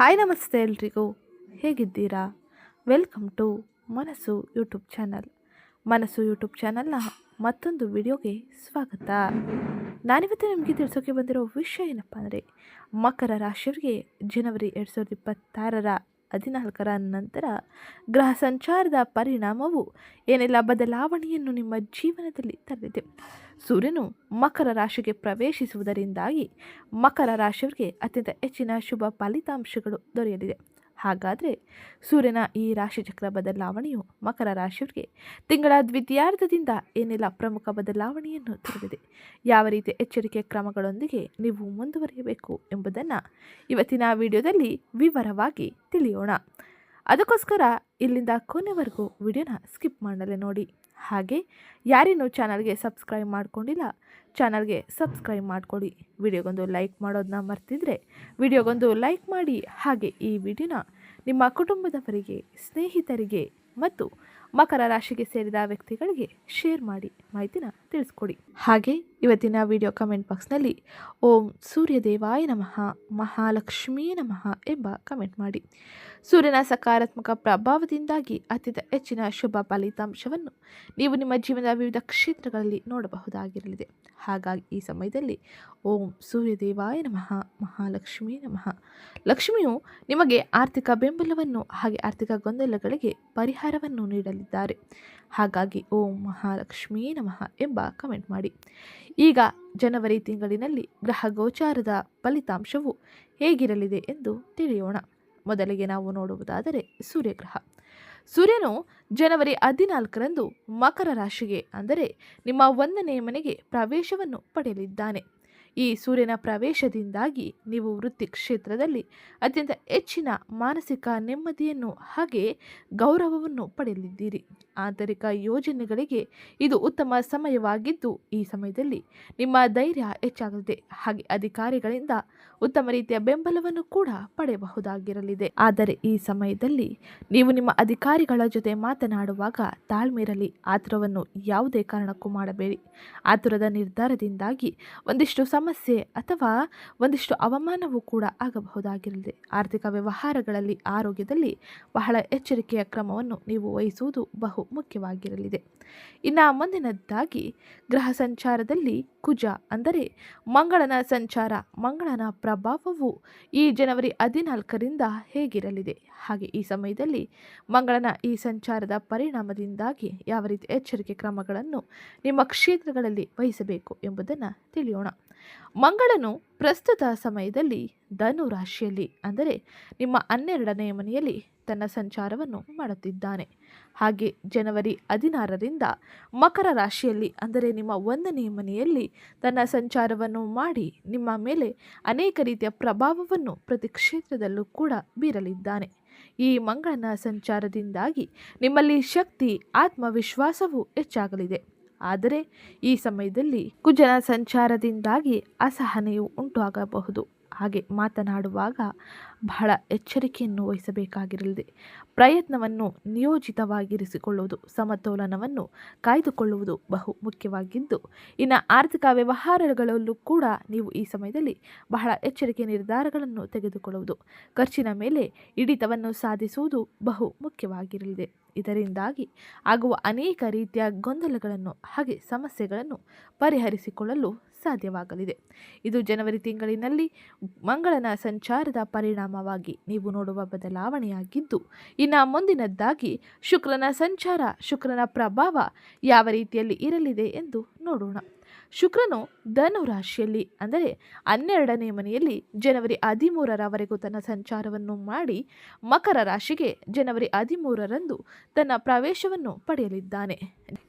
Hi ನಮಸ್ತೆ ಎಲ್ರಿಗೂ. ಹೇಗಿದ್ದೀರಾ? Welcome to Manassu YouTube channel. Manassu YouTube ಚಾನಲ್ನ ಮತ್ತೊಂದು ವಿಡಿಯೋಗೆ ಸ್ವಾಗತ. ನಾನಿವತ್ತು ನಿಮಗೆ ತಿಳಿಸೋಕೆ ಬಂದಿರೋ ವಿಷಯ ಏನಪ್ಪ ಅಂದರೆ, ಮಕರ ರಾಶಿಯವರಿಗೆ ಜನವರಿ ಎರಡು ಸಾವಿರದ ಇಪ್ಪತ್ತಾರರ ಹದಿನಾಲ್ಕರ ನಂತರ ಗ್ರಹ ಸಂಚಾರದ ಪರಿಣಾಮವು ಏನೆಲ್ಲ ಬದಲಾವಣೆಯನ್ನು ನಿಮ್ಮ ಜೀವನದಲ್ಲಿ ತರಲಿದೆ? ಸೂರ್ಯನು ಮಕರ ರಾಶಿಗೆ ಪ್ರವೇಶಿಸುವುದರಿಂದಾಗಿ ಮಕರ ರಾಶಿಯವರಿಗೆ ಅತ್ಯಂತ ಹೆಚ್ಚಿನ ಶುಭ ಫಲಿತಾಂಶಗಳು ದೊರೆಯಲಿದೆ. ಹಾಗಾದರೆ ಸೂರ್ಯನ ಈ ರಾಶಿಚಕ್ರ ಬದಲಾವಣೆಯು ಮಕರ ರಾಶಿಯವರಿಗೆ ತಿಂಗಳ ದ್ವಿತೀಯಾರ್ಧದಿಂದ ಏನೆಲ್ಲ ಪ್ರಮುಖ ಬದಲಾವಣೆಯನ್ನು ತರಲಿದೆ ಯಾವ ರೀತಿಯ ಎಚ್ಚರಿಕೆ ಕ್ರಮಗಳೊಂದಿಗೆ ನೀವು ಮುಂದುವರಿಯಬೇಕು ಎಂಬುದನ್ನು ಇವತ್ತಿನ ವಿಡಿಯೋದಲ್ಲಿ ವಿವರವಾಗಿ ತಿಳಿಯೋಣ. ಅದಕ್ಕೋಸ್ಕರ ಇಲ್ಲಿಂದ ಕೊನೆವರೆಗೂ ವಿಡಿಯೋನ ಸ್ಕಿಪ್ ಮಾಡಲೇ ನೋಡಿ. ಹಾಗೆ ಯಾರೇನು ಚಾನಲ್ಗೆ ಸಬ್ಸ್ಕ್ರೈಬ್ ಮಾಡ್ಕೊಂಡಿಲ್ಲ, ಚಾನಲ್ಗೆ ಸಬ್ಸ್ಕ್ರೈಬ್ ಮಾಡಿಕೊಡಿ. ವಿಡಿಯೋಗೊಂದು ಲೈಕ್ ಮಾಡೋದನ್ನ ಮರ್ತಿದ್ರೆ ವಿಡಿಯೋಗೊಂದು ಲೈಕ್ ಮಾಡಿ. ಹಾಗೆ ಈ ವಿಡಿಯೋನ ನಿಮ್ಮ ಕುಟುಂಬದವರಿಗೆ, ಸ್ನೇಹಿತರಿಗೆ ಮತ್ತು ಮಕರ ರಾಶಿಗೆ ಸೇರಿದ ವ್ಯಕ್ತಿಗಳಿಗೆ ಶೇರ್ ಮಾಡಿ, ಮಾಹಿತಿನ ತಿಳಿಸ್ಕೊಡಿ. ಹಾಗೆ ಇವತ್ತಿನ ವಿಡಿಯೋ ಕಮೆಂಟ್ ಬಾಕ್ಸ್ನಲ್ಲಿ, ಓಂ ಸೂರ್ಯದೇವಾಯ ನಮಃ, ಮಹಾಲಕ್ಷ್ಮೀ ನಮಃ ಎಂಬ ಕಮೆಂಟ್ ಮಾಡಿ. ಸೂರ್ಯನ ಸಕಾರಾತ್ಮಕ ಪ್ರಭಾವದಿಂದಾಗಿ ಅತ್ಯಂತ ಹೆಚ್ಚಿನ ಶುಭ ಫಲಿತಾಂಶವನ್ನು ನೀವು ನಿಮ್ಮ ಜೀವನದ ವಿವಿಧ ಕ್ಷೇತ್ರಗಳಲ್ಲಿ ನೋಡಬಹುದಾಗಿರಲಿದೆ. ಹಾಗಾಗಿ ಈ ಸಮಯದಲ್ಲಿ, ಓಂ ಸೂರ್ಯದೇವಾಯ ನಮಃ, ಮಹಾಲಕ್ಷ್ಮೀ ನಮಃ. ಲಕ್ಷ್ಮಿಯು ನಿಮಗೆ ಆರ್ಥಿಕ ಬೆಂಬಲವನ್ನು ಹಾಗೆ ಆರ್ಥಿಕ ಗೊಂದಲಗಳಿಗೆ ಪರಿಹಾರವನ್ನು ನೀಡಲಿದ್ದಾರೆ. ಹಾಗಾಗಿ ಓಂ ಮಹಾಲಕ್ಷ್ಮೀ ನಮಃ ಎಂಬ ಕಮೆಂಟ್ ಮಾಡಿ. ಈಗ ಜನವರಿ ತಿಂಗಳಿನಲ್ಲಿ ಗ್ರಹ ಗೋಚಾರದ ಫಲಿತಾಂಶವು ಹೇಗಿರಲಿದೆ ಎಂದು ತಿಳಿಯೋಣ. ಮೊದಲಿಗೆ ನಾವು ನೋಡುವುದಾದರೆ ಸೂರ್ಯಗ್ರಹ. ಸೂರ್ಯನು ಜನವರಿ ಹದಿನಾಲ್ಕರಂದು ಮಕರ ರಾಶಿಗೆ, ಅಂದರೆ ನಿಮ್ಮ ಒಂದನೇ ಮನೆಗೆ ಪ್ರವೇಶವನ್ನು ಪಡೆಯಲಿದ್ದಾನೆ. ಈ ಸೂರ್ಯನ ಪ್ರವೇಶದಿಂದಾಗಿ ನೀವು ವೃತ್ತಿ ಕ್ಷೇತ್ರದಲ್ಲಿ ಅತ್ಯಂತ ಹೆಚ್ಚಿನ ಮಾನಸಿಕ ನೆಮ್ಮದಿಯನ್ನು ಹಾಗೆ ಗೌರವವನ್ನು ಪಡೆಯಲಿದ್ದೀರಿ. ಆಂತರಿಕ ಯೋಜನೆಗಳಿಗೆ ಇದು ಉತ್ತಮ ಸಮಯವಾಗಿದ್ದು, ಈ ಸಮಯದಲ್ಲಿ ನಿಮ್ಮ ಧೈರ್ಯ ಹೆಚ್ಚಾಗಲಿದೆ. ಹಾಗೆ ಅಧಿಕಾರಿಗಳಿಂದ ಉತ್ತಮ ರೀತಿಯ ಬೆಂಬಲವನ್ನು ಕೂಡ ಪಡೆಯಬಹುದಾಗಿರಲಿದೆ. ಆದರೆ ಈ ಸಮಯದಲ್ಲಿ ನೀವು ನಿಮ್ಮ ಅಧಿಕಾರಿಗಳ ಜೊತೆ ಮಾತನಾಡುವಾಗ ತಾಳ್ಮೆ ಇರಲಿ ಆತುರವನ್ನು ಯಾವುದೇ ಕಾರಣಕ್ಕೂ ಮಾಡಬೇಡಿ. ಆತುರದ ನಿರ್ಧಾರದಿಂದಾಗಿ ಒಂದಿಷ್ಟು ಸಮಸ್ಯೆ ಅಥವಾ ಒಂದಿಷ್ಟು ಅವಮಾನವೂ ಕೂಡ ಆಗಬಹುದಾಗಿರಲಿದೆ. ಆರ್ಥಿಕ ವ್ಯವಹಾರಗಳಲ್ಲಿ, ಆರೋಗ್ಯದಲ್ಲಿ ಬಹಳ ಎಚ್ಚರಿಕೆಯ ಕ್ರಮವನ್ನು ನೀವು ವಹಿಸುವುದು ಬಹು ಮುಖ್ಯವಾಗಿರಲಿದೆ. ಇನ್ನು ಮುಂದಿನದ್ದಾಗಿ ಗ್ರಹ ಸಂಚಾರದಲ್ಲಿ ಕುಜ ಅಂದರೆ ಮಂಗಳನ ಸಂಚಾರ, ಮಂಗಳನ ಪ್ರಭಾವವು ಈ ಜನವರಿ ಹದಿನಾಲ್ಕರಿಂದ ಹೇಗಿರಲಿದೆ? ಹಾಗೆ ಈ ಸಮಯದಲ್ಲಿ ಮಂಗಳನ ಈ ಸಂಚಾರದ ಪರಿಣಾಮದಿಂದಾಗಿ ಯಾವ ರೀತಿ ಎಚ್ಚರಿಕೆ ಕ್ರಮಗಳನ್ನು ನಿಮ್ಮ ಕ್ಷೇತ್ರಗಳಲ್ಲಿ ವಹಿಸಬೇಕು ಎಂಬುದನ್ನು ತಿಳಿಯೋಣ. ಮಂಗಳನು ಪ್ರಸ್ತುತ ಸಮಯದಲ್ಲಿ ಧನು ರಾಶಿಯಲ್ಲಿ, ಅಂದರೆ ನಿಮ್ಮ ಹನ್ನೆರಡನೇ ಮನೆಯಲ್ಲಿ ತನ್ನ ಸಂಚಾರವನ್ನು ಮಾಡುತ್ತಿದ್ದಾನೆ. ಹಾಗೆ ಜನವರಿ ಹದಿನಾರರಿಂದ ಮಕರ ರಾಶಿಯಲ್ಲಿ, ಅಂದರೆ ನಿಮ್ಮ ಒಂದನೇ ಮನೆಯಲ್ಲಿ ತನ್ನ ಸಂಚಾರವನ್ನು ಮಾಡಿ ನಿಮ್ಮ ಮೇಲೆ ಅನೇಕ ರೀತಿಯ ಪ್ರಭಾವವನ್ನು ಪ್ರತಿ ಕ್ಷೇತ್ರದಲ್ಲೂ ಕೂಡ ಬೀರಲಿದ್ದಾನೆ. ಈ ಮಂಗಳನ ಸಂಚಾರದಿಂದಾಗಿ ನಿಮ್ಮಲ್ಲಿ ಶಕ್ತಿ, ಆತ್ಮವಿಶ್ವಾಸವು ಹೆಚ್ಚಾಗಲಿದೆ. ಆದರೆ ಈ ಸಮಯದಲ್ಲಿ ಕುಜನ ಸಂಚಾರದಿಂದಾಗಿ ಅಸಹನೆಯು ಉಂಟಾಗಬಹುದು. ಹಾಗೆ ಮಾತನಾಡುವಾಗ ಬಹಳ ಎಚ್ಚರಿಕೆಯನ್ನು ವಹಿಸಬೇಕಾಗಿರಲಿದೆ ಪ್ರಯತ್ನವನ್ನು ನಿಯೋಜಿತವಾಗಿರಿಸಿಕೊಳ್ಳುವುದು, ಸಮತೋಲನವನ್ನು ಕಾಯ್ದುಕೊಳ್ಳುವುದು ಬಹು ಮುಖ್ಯವಾಗಿದ್ದು, ಇನ್ನು ಆರ್ಥಿಕ ವ್ಯವಹಾರಗಳಲ್ಲೂ ಕೂಡ ನೀವು ಈ ಸಮಯದಲ್ಲಿ ಬಹಳ ಎಚ್ಚರಿಕೆ ನಿರ್ಧಾರಗಳನ್ನು ತೆಗೆದುಕೊಳ್ಳುವುದು, ಖರ್ಚಿನ ಮೇಲೆ ಹಿಡಿತವನ್ನು ಸಾಧಿಸುವುದು ಬಹು ಮುಖ್ಯವಾಗಿರಲಿದೆ. ಇದರಿಂದಾಗಿ ಆಗುವ ಅನೇಕ ರೀತಿಯ ಗೊಂದಲಗಳನ್ನು ಹಾಗೆ ಸಮಸ್ಯೆಗಳನ್ನು ಪರಿಹರಿಸಿಕೊಳ್ಳಲು ಸಾಧ್ಯವಾಗಲಿದೆ. ಇದು ಜನವರಿ ತಿಂಗಳಿನಲ್ಲಿ ಮಂಗಳನ ಸಂಚಾರದ ಪರಿಣಾಮವಾಗಿ ನೀವು ನೋಡುವ ಬದಲಾವಣೆಯಾಗಿದ್ದು. ಇನ್ನು ಮುಂದಿನದ್ದಾಗಿ, ಶುಕ್ರನ ಸಂಚಾರ, ಶುಕ್ರನ ಪ್ರಭಾವ ಯಾವ ರೀತಿಯಲ್ಲಿ ಇರಲಿದೆ ಎಂದು ನೋಡೋಣ. ಶುಕ್ರನು ಧನು ರಾಶಿಯಲ್ಲಿ, ಅಂದರೆ ಹನ್ನೆರಡನೇ ಮನೆಯಲ್ಲಿ ಜನವರಿ ಹದಿಮೂರರವರೆಗೂ ತನ್ನ ಸಂಚಾರವನ್ನು ಮಾಡಿ ಮಕರ ರಾಶಿಗೆ ಜನವರಿ ಹದಿಮೂರರಂದು ತನ್ನ ಪ್ರವೇಶವನ್ನು ಪಡೆಯಲಿದ್ದಾನೆ.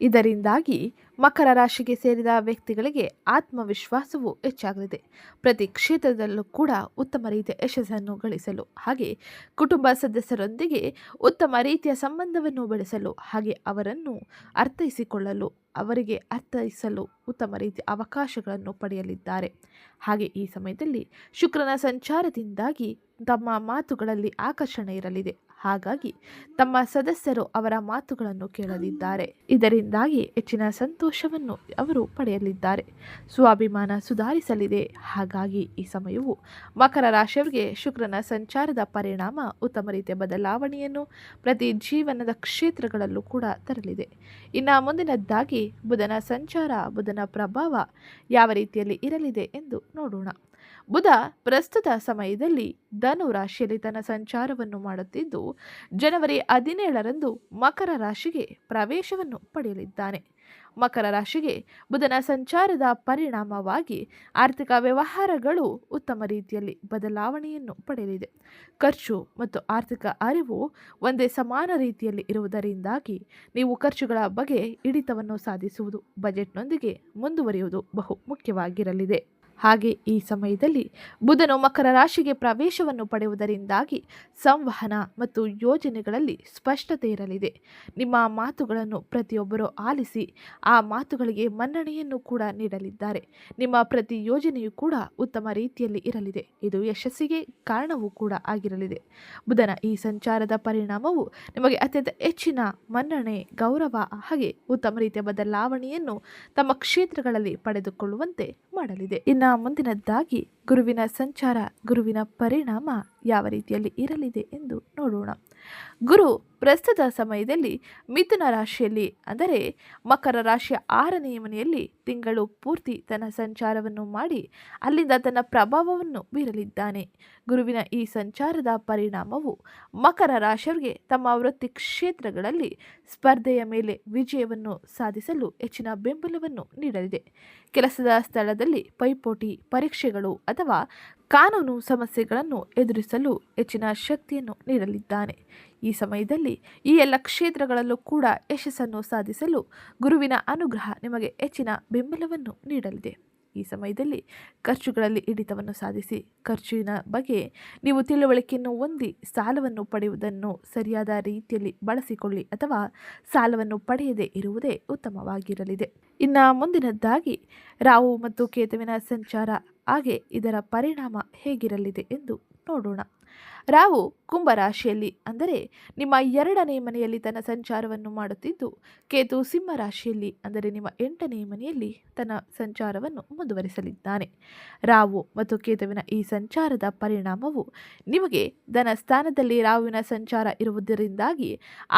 ಇದರಿಂದಾಗಿ ಮಕರ ರಾಶಿಗೆ ಸೇರಿದ ವ್ಯಕ್ತಿಗಳಿಗೆ ಆತ್ಮವಿಶ್ವಾಸವು ಹೆಚ್ಚಾಗಲಿದೆ. ಪ್ರತಿ ಕ್ಷೇತ್ರದಲ್ಲೂ ಕೂಡ ಉತ್ತಮ ರೀತಿಯ ಯಶಸ್ಸನ್ನು ಗಳಿಸಲು ಹಾಗೆ ಕುಟುಂಬ ಸದಸ್ಯರೊಂದಿಗೆ ಉತ್ತಮ ರೀತಿಯ ಸಂಬಂಧವನ್ನು ಬೆಳೆಸಲು ಹಾಗೆ ಅವರನ್ನು ಅರ್ಥೈಸಿಕೊಳ್ಳಲು, ಅವರಿಗೆ ಅರ್ಥೈಸಲು ಉತ್ತಮ ರೀತಿಯ ಅವಕಾಶಗಳನ್ನು ಪಡೆಯಲಿದ್ದಾರೆ. ಹಾಗೆ ಈ ಸಮಯದಲ್ಲಿ ಶುಕ್ರನ ಸಂಚಾರದಿಂದಾಗಿ ತಮ್ಮ ಮಾತುಗಳಲ್ಲಿ ಆಕರ್ಷಣೆ ಇರಲಿದೆ. ಹಾಗಾಗಿ ತಮ್ಮ ಸದಸ್ಯರು ಅವರ ಮಾತುಗಳನ್ನು ಕೇಳಲಿದ್ದಾರೆ. ಇದರಿಂದಾಗಿ ಹೆಚ್ಚಿನ ಸಂತೋಷವನ್ನು ಅವರು ಪಡೆಯಲಿದ್ದಾರೆ. ಸ್ವಾಭಿಮಾನ ಸುಧಾರಿಸಲಿದೆ. ಹಾಗಾಗಿ ಈ ಸಮಯವು ಮಕರ ರಾಶಿಯವರಿಗೆ ಶುಕ್ರನ ಸಂಚಾರದ ಪರಿಣಾಮ, ಉತ್ತಮ ರೀತಿಯ ಬದಲಾವಣೆಯನ್ನು ಪ್ರತಿ ಜೀವನದ ಕ್ಷೇತ್ರಗಳಲ್ಲೂ ಕೂಡ ತರಲಿದೆ. ಇನ್ನು ಮುಂದಿನದ್ದಾಗಿ ಬುಧನ ಸಂಚಾರ, ಬುಧನ ಪ್ರಭಾವ ಯಾವ ರೀತಿಯಲ್ಲಿ ಇರಲಿದೆ ಎಂದು ನೋಡೋಣ. ಬುಧ ಪ್ರಸ್ತುತ ಸಮಯದಲ್ಲಿ ಧನು ರಾಶಿಯಲ್ಲಿ ತನ್ನ ಸಂಚಾರವನ್ನು ಮಾಡುತ್ತಿದ್ದು, ಜನವರಿ ಹದಿನೇಳರಂದು ಮಕರ ರಾಶಿಗೆ ಪ್ರವೇಶವನ್ನು ಪಡೆಯಲಿದ್ದಾನೆ. ಮಕರ ರಾಶಿಗೆ ಬುಧನ ಸಂಚಾರದ ಪರಿಣಾಮವಾಗಿ ಆರ್ಥಿಕ ವ್ಯವಹಾರಗಳು ಉತ್ತಮ ರೀತಿಯಲ್ಲಿ ಬದಲಾವಣೆಯನ್ನು ಪಡೆಯಲಿದೆ. ಖರ್ಚು ಮತ್ತು ಆರ್ಥಿಕ ಅರಿವು ಒಂದೇ ಸಮಾನ ರೀತಿಯಲ್ಲಿ ಇರುವುದರಿಂದಾಗಿ ನೀವು ಖರ್ಚುಗಳ ಬಗ್ಗೆ ಹಿಡಿತವನ್ನು ಸಾಧಿಸುವುದು, ಬಜೆಟ್ನೊಂದಿಗೆ ಮುಂದುವರಿಯುವುದು ಬಹು ಮುಖ್ಯವಾಗಿರಲಿದೆ. ಹಾಗೆ ಈ ಸಮಯದಲ್ಲಿ ಬುಧನು ಮಕರ ರಾಶಿಗೆ ಪ್ರವೇಶವನ್ನು ಪಡೆಯುವುದರಿಂದಾಗಿ ಸಂವಹನ ಮತ್ತು ಯೋಜನೆಗಳಲ್ಲಿ ಸ್ಪಷ್ಟತೆ ಇರಲಿದೆ. ನಿಮ್ಮ ಮಾತುಗಳನ್ನು ಪ್ರತಿಯೊಬ್ಬರು ಆಲಿಸಿ ಆ ಮಾತುಗಳಿಗೆ ಮನ್ನಣೆಯನ್ನು ಕೂಡ ನೀಡಲಿದ್ದಾರೆ. ನಿಮ್ಮ ಪ್ರತಿ ಯೋಜನೆಯೂ ಕೂಡ ಉತ್ತಮ ರೀತಿಯಲ್ಲಿ ಇರಲಿದೆ. ಇದು ಯಶಸ್ಸಿಗೆ ಕಾರಣವೂ ಕೂಡ ಆಗಿರಲಿದೆ. ಬುಧನ ಈ ಸಂಚಾರದ ಪರಿಣಾಮವು ನಿಮಗೆ ಅತ್ಯಂತ ಹೆಚ್ಚಿನ ಮನ್ನಣೆ, ಗೌರವ ಹಾಗೆ ಉತ್ತಮ ರೀತಿಯ ಬದಲಾವಣೆಯನ್ನು ತಮ್ಮ ಕ್ಷೇತ್ರಗಳಲ್ಲಿ ಪಡೆದುಕೊಳ್ಳುವಂತೆ ಮಾಡಲಿದೆ. ಇನ್ನು ಮುಂದಿನದ್ದಾಗಿ ಗುರುವಿನ ಸಂಚಾರ, ಗುರುವಿನ ಪರಿಣಾಮ ಯಾವ ರೀತಿಯಲ್ಲಿ ಇರಲಿದೆ ಎಂದು ನೋಡೋಣ. ಗುರು ಪ್ರಸ್ತುತ ಸಮಯದಲ್ಲಿ ಮಿಥುನ ರಾಶಿಯಲ್ಲಿ, ಅಂದರೆ ಮಕರ ರಾಶಿಯ ಆರನೆಯ ಮನೆಯಲ್ಲಿ ತಿಂಗಳು ಪೂರ್ತಿ ತನ್ನ ಸಂಚಾರವನ್ನು ಮಾಡಿ ಅಲ್ಲಿಂದ ತನ್ನ ಪ್ರಭಾವವನ್ನು ಬೀರಲಿದ್ದಾನೆ. ಗುರುವಿನ ಈ ಸಂಚಾರದ ಪರಿಣಾಮವು ಮಕರ ರಾಶಿಯವರಿಗೆ ತಮ್ಮ ವೃತ್ತಿ ಕ್ಷೇತ್ರಗಳಲ್ಲಿ ಸ್ಪರ್ಧೆಯ ಮೇಲೆ ವಿಜಯವನ್ನು ಸಾಧಿಸಲು ಹೆಚ್ಚಿನ ಬೆಂಬಲವನ್ನು ನೀಡಲಿದೆ. ಕೆಲಸದ ಸ್ಥಳದಲ್ಲಿ ಪೈಪೋಟಿ, ಪರೀಕ್ಷೆಗಳು ಅಥವಾ ಕಾನೂನು ಸಮಸ್ಯೆಗಳನ್ನು ಎದುರಿಸಲು ಹೆಚ್ಚಿನ ಶಕ್ತಿಯನ್ನು ನೀಡಲಿದ್ದಾನೆ. ಈ ಸಮಯದಲ್ಲಿ ಈ ಎಲ್ಲ ಕ್ಷೇತ್ರಗಳಲ್ಲೂ ಕೂಡ ಯಶಸ್ಸನ್ನು ಸಾಧಿಸಲು ಗುರುವಿನ ಅನುಗ್ರಹ ನಿಮಗೆ ಹೆಚ್ಚಿನ ಬೆಂಬಲವನ್ನು ನೀಡಲಿದೆ. ಈ ಸಮಯದಲ್ಲಿ ಖರ್ಚುಗಳಲ್ಲಿ ಹಿಡಿತವನ್ನು ಸಾಧಿಸಿ, ಖರ್ಚಿನ ಬಗ್ಗೆ ನೀವು ತಿಳುವಳಿಕೆಯನ್ನು ಹೊಂದಿ ಸಾಲವನ್ನು ಪಡೆಯುವುದನ್ನು ಸರಿಯಾದ ರೀತಿಯಲ್ಲಿ ಬಳಸಿಕೊಳ್ಳಿ ಅಥವಾ ಸಾಲವನ್ನು ಪಡೆಯದೇ ಇರುವುದೇ ಉತ್ತಮವಾಗಿರಲಿದೆ. ಇನ್ನು ಮುಂದಿನದ್ದಾಗಿ ರಾವು ಮತ್ತು ಕೇತುವಿನ ಸಂಚಾರ ಹಾಗೆ ಇದರ ಪರಿಣಾಮ ಹೇಗಿರಲಿದೆ ಎಂದು ನೋಡೋಣ. ರಾವು ಕುಂಭರಾಶಿಯಲ್ಲಿ ಅಂದರೆ ನಿಮ್ಮ ಎರಡನೇ ಮನೆಯಲ್ಲಿ ತನ್ನ ಸಂಚಾರವನ್ನು ಮಾಡುತ್ತಿದ್ದು, ಕೇತು ಸಿಂಹ ರಾಶಿಯಲ್ಲಿ ಅಂದರೆ ನಿಮ್ಮ ಎಂಟನೇ ಮನೆಯಲ್ಲಿ ತನ್ನ ಸಂಚಾರವನ್ನು ಮುಂದುವರಿಸಲಿದ್ದಾನೆ. ರಾವು ಮತ್ತು ಕೇತುವಿನ ಈ ಸಂಚಾರದ ಪರಿಣಾಮವು ನಿಮಗೆ ಧನ ಸ್ಥಾನದಲ್ಲಿ ರಾಹುವಿನ ಸಂಚಾರ ಇರುವುದರಿಂದಾಗಿ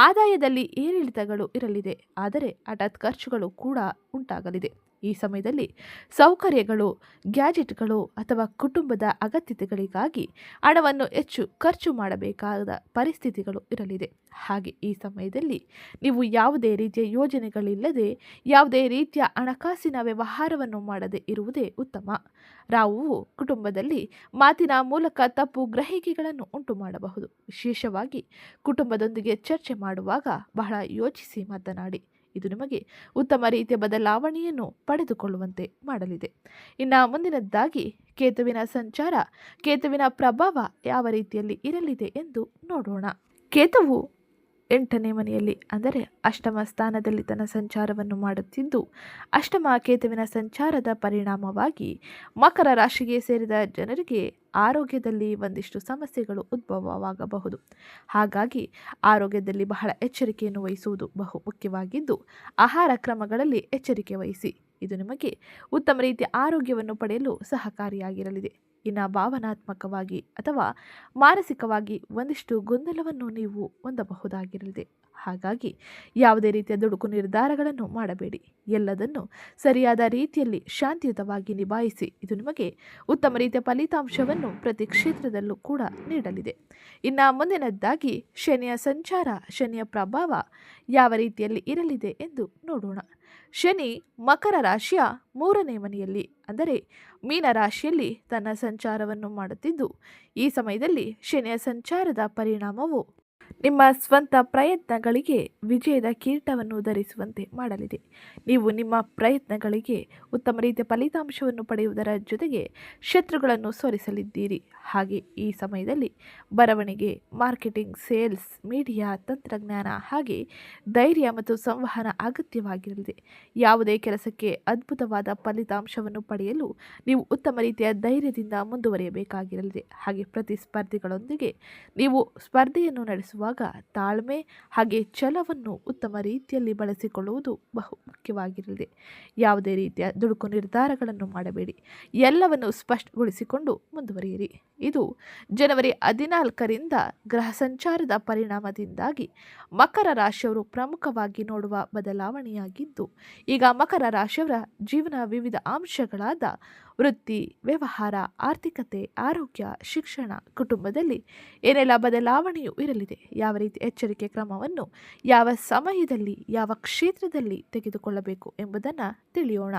ಆದಾಯದಲ್ಲಿ ಏರಿಳಿತಗಳು ಇರಲಿದೆ. ಆದರೆ ಹಠಾತ್ ಖರ್ಚುಗಳು ಕೂಡ ಉಂಟಾಗಲಿದೆ. ಈ ಸಮಯದಲ್ಲಿ ಸೌಕರ್ಯಗಳು, ಗ್ಯಾಜೆಟ್ಗಳು ಅಥವಾ ಕುಟುಂಬದ ಅಗತ್ಯತೆಗಳಿಗಾಗಿ ಹಣವನ್ನು ಹೆಚ್ಚು ಖರ್ಚು ಮಾಡಬೇಕಾದ ಪರಿಸ್ಥಿತಿಗಳು ಇರಲಿದೆ. ಹಾಗೆ ಈ ಸಮಯದಲ್ಲಿ ನೀವು ಯಾವುದೇ ರೀತಿಯ ಯೋಜನೆಗಳಿಲ್ಲದೆ, ಯಾವುದೇ ರೀತಿಯ ಹಣಕಾಸಿನ ವ್ಯವಹಾರವನ್ನು ಮಾಡದೆ ಇರುವುದೇ ಉತ್ತಮ. ರಾಹುವು ಕುಟುಂಬದಲ್ಲಿ ಮಾತಿನ ಮೂಲಕ ತಪ್ಪು ಗ್ರಹಿಕೆಗಳನ್ನು ಉಂಟು ಮಾಡಬಹುದು. ವಿಶೇಷವಾಗಿ ಕುಟುಂಬದೊಂದಿಗೆ ಚರ್ಚೆ ಮಾಡುವಾಗ ಬಹಳ ಯೋಚಿಸಿ ಮಾತನಾಡಿ. ಇದು ನಿಮಗೆ ಉತ್ತಮ ರೀತಿಯ ಬದಲಾವಣೆಯನ್ನು ಪಡೆದುಕೊಳ್ಳುವಂತೆ ಮಾಡಲಿದೆ. ಇನ್ನು ಮುಂದಿನದ್ದಾಗಿ, ಕೇತುವಿನ ಸಂಚಾರ, ಕೇತುವಿನ ಪ್ರಭಾವ ಯಾವ ರೀತಿಯಲ್ಲಿ ಇರಲಿದೆ ಎಂದು ನೋಡೋಣ. ಕೇತುವು ಎಂಟನೇ ಮನೆಯಲ್ಲಿ, ಅಂದರೆ ಅಷ್ಟಮ ಸ್ಥಾನದಲ್ಲಿ ತನ್ನ ಸಂಚಾರವನ್ನು ಮಾಡುತ್ತಿದ್ದು, ಅಷ್ಟಮ ಕೇತುವಿನ ಸಂಚಾರದ ಪರಿಣಾಮವಾಗಿ ಮಕರ ರಾಶಿಗೆ ಸೇರಿದ ಜನರಿಗೆ ಆರೋಗ್ಯದಲ್ಲಿ ಒಂದಿಷ್ಟು ಸಮಸ್ಯೆಗಳು ಉದ್ಭವವಾಗಬಹುದು. ಹಾಗಾಗಿ ಆರೋಗ್ಯದಲ್ಲಿ ಬಹಳ ಎಚ್ಚರಿಕೆಯನ್ನು ವಹಿಸುವುದು ಬಹು ಮುಖ್ಯವಾಗಿದ್ದು, ಆಹಾರ ಕ್ರಮಗಳಲ್ಲಿ ಎಚ್ಚರಿಕೆ ವಹಿಸಿ, ಇದು ನಿಮಗೆ ಉತ್ತಮ ರೀತಿಯ ಆರೋಗ್ಯವನ್ನು ಪಡೆಯಲು ಸಹಕಾರಿಯಾಗಿರಲಿದೆ. ಇನ್ನು ಭಾವನಾತ್ಮಕವಾಗಿ ಅಥವಾ ಮಾನಸಿಕವಾಗಿ ಒಂದಿಷ್ಟು ಗೊಂದಲವನ್ನು ನೀವು ಹೊಂದಬಹುದಾಗಿರಲಿದೆ. ಹಾಗಾಗಿ ಯಾವುದೇ ರೀತಿಯ ದುಡುಕು ನಿರ್ಧಾರಗಳನ್ನು ಮಾಡಬೇಡಿ. ಎಲ್ಲದನ್ನು ಸರಿಯಾದ ರೀತಿಯಲ್ಲಿ ಶಾಂತಿಯುತವಾಗಿ ನಿಭಾಯಿಸಿ ಇದು ನಿಮಗೆ ಉತ್ತಮ ರೀತಿಯ ಫಲಿತಾಂಶವನ್ನು ಪ್ರತಿ ಕ್ಷೇತ್ರದಲ್ಲೂ ಕೂಡ ನೀಡಲಿದೆ. ಇನ್ನು ಮುಂದಿನದ್ದಾಗಿ ಶನಿಯ ಸಂಚಾರ, ಶನಿಯ ಪ್ರಭಾವ ಯಾವ ರೀತಿಯಲ್ಲಿ ಇರಲಿದೆ ಎಂದು ನೋಡೋಣ. ಶನಿ ಮಕರ ರಾಶಿಯ ಮೂರನೇ ಮನೆಯಲ್ಲಿ, ಅಂದರೆ ಮೀನ ರಾಶಿಯಲ್ಲಿ ತನ್ನ ಸಂಚಾರವನ್ನು ಮಾಡುತ್ತಿದ್ದು, ಈ ಸಮಯದಲ್ಲಿ ಶನಿಯ ಸಂಚಾರದ ಪರಿಣಾಮವು ನಿಮ್ಮ ಸ್ವಂತ ಪ್ರಯತ್ನಗಳಿಗೆ ವಿಜಯದ ಕಿರೀಟವನ್ನು ಧರಿಸುವಂತೆ ಮಾಡಲಿದೆ. ನೀವು ನಿಮ್ಮ ಪ್ರಯತ್ನಗಳಿಗೆ ಉತ್ತಮ ರೀತಿಯ ಫಲಿತಾಂಶವನ್ನು ಪಡೆಯುವುದರ ಜೊತೆಗೆ ಶತ್ರುಗಳನ್ನು ಸೋರಿಸಲಿದ್ದೀರಿ. ಹಾಗೆ ಈ ಸಮಯದಲ್ಲಿ ಬರವಣಿಗೆ, ಮಾರ್ಕೆಟಿಂಗ್, ಸೇಲ್ಸ್, ಮೀಡಿಯಾ, ತಂತ್ರಜ್ಞಾನ ಹಾಗೆ ಧೈರ್ಯ ಮತ್ತು ಸಂವಹನ ಅಗತ್ಯವಾಗಿರಲಿದೆ. ಯಾವುದೇ ಕೆಲಸಕ್ಕೆ ಅದ್ಭುತವಾದ ಫಲಿತಾಂಶವನ್ನು ಪಡೆಯಲು ನೀವು ಉತ್ತಮ ರೀತಿಯ ಧೈರ್ಯದಿಂದ ಮುಂದುವರಿಯಬೇಕಾಗಿರಲಿದೆ. ಹಾಗೆ ಪ್ರತಿಸ್ಪರ್ಧಿಗಳೊಂದಿಗೆ ನೀವು ಸ್ಪರ್ಧೆಯನ್ನು ನಡೆಸುವಾಗ ಮಾಡುವಾಗ ತಾಳ್ಮೆ ಹಾಗೆ ಛಲವನ್ನು ಉತ್ತಮ ರೀತಿಯಲ್ಲಿ ಬಳಸಿಕೊಳ್ಳುವುದು ಬಹು ಮುಖ್ಯವಾಗಿರಲಿದೆ. ಯಾವುದೇ ರೀತಿಯ ದುಡುಕು ನಿರ್ಧಾರಗಳನ್ನು ಮಾಡಬೇಡಿ. ಎಲ್ಲವನ್ನು ಸ್ಪಷ್ಟಗೊಳಿಸಿಕೊಂಡು ಮುಂದುವರಿಯಿರಿ. ಇದು ಜನವರಿ ಹದಿನಾಲ್ಕರಿಂದ ಗ್ರಹ ಸಂಚಾರದ ಪರಿಣಾಮದಿಂದಾಗಿ ಮಕರ ರಾಶಿಯವರು ಪ್ರಮುಖವಾಗಿ ನೋಡುವ ಬದಲಾವಣೆಯಾಗಿದ್ದು, ಈಗ ಮಕರ ರಾಶಿಯವರ ಜೀವನ ವಿವಿಧ ಅಂಶಗಳಾದ ವೃತ್ತಿ, ವ್ಯವಹಾರ, ಆರ್ಥಿಕತೆ, ಆರೋಗ್ಯ, ಶಿಕ್ಷಣ ಕುಟುಂಬದಲ್ಲಿ ಏನೆಲ್ಲ ಬದಲಾವಣೆಯೂ ಇರಲಿದೆ? ಯಾವ ರೀತಿ ಎಚ್ಚರಿಕೆ ಕ್ರಮವನ್ನು ಯಾವ ಸಮಯದಲ್ಲಿ, ಯಾವ ಕ್ಷೇತ್ರದಲ್ಲಿ ತೆಗೆದುಕೊಳ್ಳಬೇಕು ಎಂಬುದನ್ನು ತಿಳಿಯೋಣ.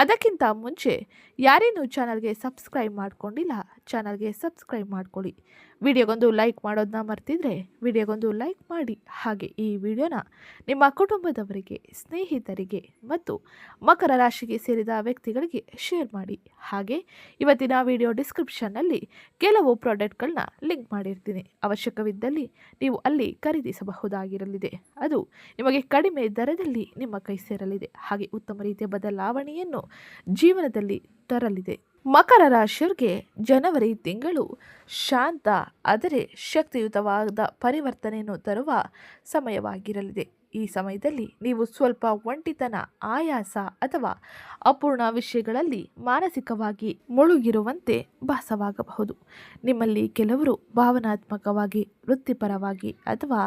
ಅದಕ್ಕಿಂತ ಮುಂಚೆ ಯಾರೇನು ಚಾನಲ್ಗೆ ಸಬ್ಸ್ಕ್ರೈಬ್ ಮಾಡ್ಕೊಂಡಿಲ್ಲ, ಚಾನಲ್ಗೆ ಸಬ್ಸ್ಕ್ರೈಬ್ ಮಾಡ್ಕೊಳ್ಳಿ. ವಿಡಿಯೋಗೊಂದು ಲೈಕ್ ಮಾಡೋದನ್ನ ಮರ್ತಿದ್ರೆ ವಿಡಿಯೋಗೊಂದು ಲೈಕ್ ಮಾಡಿ. ಹಾಗೆ ಈ ವಿಡಿಯೋನ ನಿಮ್ಮ ಕುಟುಂಬದವರಿಗೆ, ಸ್ನೇಹಿತರಿಗೆ ಮತ್ತು ಮಕರ ರಾಶಿಗೆ ಸೇರಿದ ವ್ಯಕ್ತಿಗಳಿಗೆ ಶೇರ್ ಮಾಡಿ. ಹಾಗೆ ಇವತ್ತಿನ ವಿಡಿಯೋ ಡಿಸ್ಕ್ರಿಪ್ಷನ್ನಲ್ಲಿ ಕೆಲವು ಪ್ರಾಡಕ್ಟ್ಗಳನ್ನ ಲಿಂಕ್ ಮಾಡಿರ್ತೀನಿ. ಅವಶ್ಯಕವಿದ್ದಲ್ಲಿ ನೀವು ಅಲ್ಲಿ ಖರೀದಿಸಬಹುದಾಗಿರಲಿದೆ. ಅದು ನಿಮಗೆ ಕಡಿಮೆ ದರದಲ್ಲಿ ನಿಮ್ಮ ಕೈ ಸೇರಲಿದೆ. ಹಾಗೆ ಉತ್ತಮ ರೀತಿಯ ಬದಲಾವಣೆಯನ್ನು ಜೀವನದಲ್ಲಿ ತರಲಿದೆ. ಮಕರ ರಾಶಿಯವರಿಗೆ ಜನವರಿ ತಿಂಗಳು ಶಾಂತ, ಆದರೆ ಶಕ್ತಿಯುತವಾದ ಪರಿವರ್ತನೆಯನ್ನು ತರುವ ಸಮಯವಾಗಿರಲಿದೆ. ಈ ಸಮಯದಲ್ಲಿ ನೀವು ಸ್ವಲ್ಪ ಒಂಟಿತನ, ಆಯಾಸ ಅಥವಾ ಅಪೂರ್ಣ ವಿಷಯಗಳಲ್ಲಿ ಮಾನಸಿಕವಾಗಿ ಮುಳುಗಿರುವಂತೆ ಭಾಸವಾಗಬಹುದು. ನಿಮ್ಮಲ್ಲಿ ಕೆಲವರು ಭಾವನಾತ್ಮಕವಾಗಿ, ವೃತ್ತಿಪರವಾಗಿ ಅಥವಾ